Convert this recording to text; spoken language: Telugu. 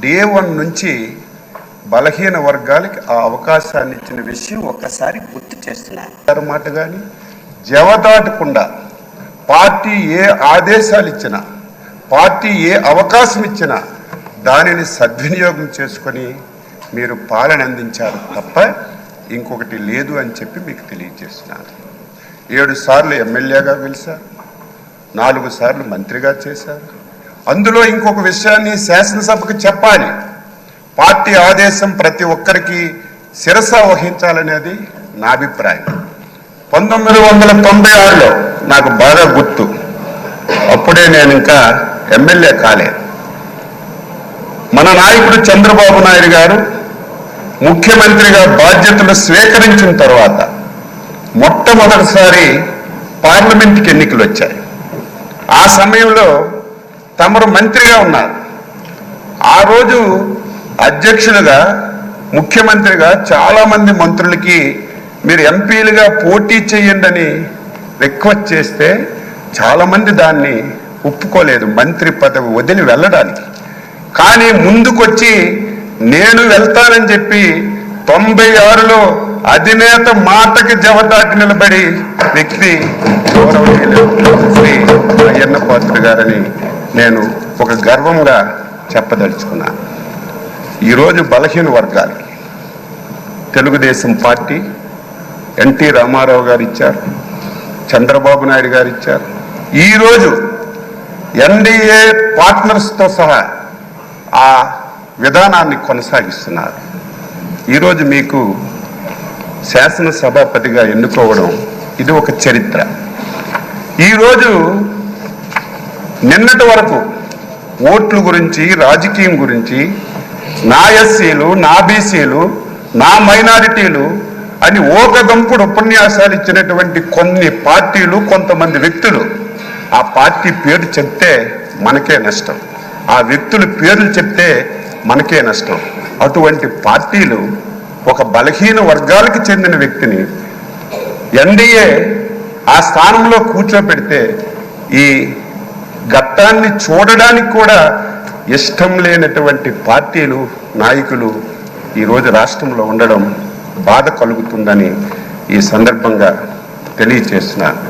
డే వన్ నుంచి బలహీన వర్గాలకి ఆ అవకాశాన్ని ఇచ్చిన విషయం ఒక్కసారి గుర్తు చేస్తున్నాను మాట కానీ జవదాటకుండా పార్టీ ఏ ఆదేశాలు ఇచ్చినా పార్టీ ఏ అవకాశం ఇచ్చినా దానిని సద్వినియోగం చేసుకొని మీరు పాలన అందించారు తప్ప ఇంకొకటి లేదు అని చెప్పి మీకు తెలియజేస్తున్నాను. ఏడు సార్లు ఎమ్మెల్యేగా గెలిచారు నాలుగు సార్లు మంత్రిగా చేశారు అందులో ఇంకొక విషయాన్ని శాసనసభకు చెప్పాలి. పార్టీ ఆదేశం ప్రతి ఒక్కరికి శిరస వహించాలనేది నా అభిప్రాయం. పంతొమ్మిది వందల తొంభై ఆరులో నాకు బాగా గుర్తు. అప్పుడే నేను ఇంకా ఎమ్మెల్యే కాలేదు మన నాయకుడు చంద్రబాబు నాయుడు గారు ముఖ్యమంత్రిగా బాధ్యతలు స్వీకరించిన తర్వాత మొట్టమొదటిసారి పార్లమెంట్కి ఎన్నికలు వచ్చాయి ఆ సమయంలో తమరు మంత్రిగా ఉన్నారు. ఆ రోజు అధ్యక్షులుగా ముఖ్యమంత్రిగా చాలామంది మంత్రులకి మీరు ఎంపీలుగా పోటీ చేయండి అని రిక్వెస్ట్ చేస్తే చాలామంది దాన్ని ఒప్పుకోలేదు మంత్రి పదవి వదిలి వెళ్ళడానికి. కానీ ముందుకొచ్చి నేను వెళ్తానని చెప్పి తొంభై ఆరులో అధినేత మాటకి జవదాటి నిలబడి వ్యక్తి గౌరవ శ్రీ అయ్యన్న పాత్ర గారని నేను ఒక గర్వంగా చెప్పదలుచుకున్నాను ఈరోజు బలహీన వర్గాలకి తెలుగుదేశం పార్టీ ఎన్టీ రామారావు గారు ఇచ్చారు చంద్రబాబు నాయుడు గారు ఇచ్చారు. ఈరోజు ఎన్డీఏ పార్ట్నర్స్తో సహా ఆ విధానాన్ని కొనసాగిస్తున్నారు. ఈరోజు మీకు శాసనసభాపతిగా ఎన్నుకోవడం ఇది ఒక చరిత్ర. ఈరోజు నిన్నటి వరకు ఓట్లు గురించి రాజకీయం గురించి నా ఎస్సీలు నా బీసీలు నా మైనారిటీలు అని ఓకదంపుడు ఉపన్యాసాలు ఇచ్చినటువంటి కొన్ని పార్టీలు కొంతమంది వ్యక్తులు. ఆ పార్టీ పేరు చెప్తే మనకే నష్టం. ఆ వ్యక్తుల పేర్లు చెప్తే మనకే నష్టం. అటువంటి పార్టీలు ఒక బలహీన వర్గాలకు చెందిన వ్యక్తిని ఎన్డీఏ ఆ స్థానంలో కూర్చోపెడితే ఈ ఘట్టాన్ని చూడడానికి కూడా ఇష్టం లేనటువంటి పార్టీలు నాయకులు ఈరోజు రాష్ట్రంలో ఉండడం బాధ కలుగుతుందని ఈ సందర్భంగా తెలియచేస్తున్నాను.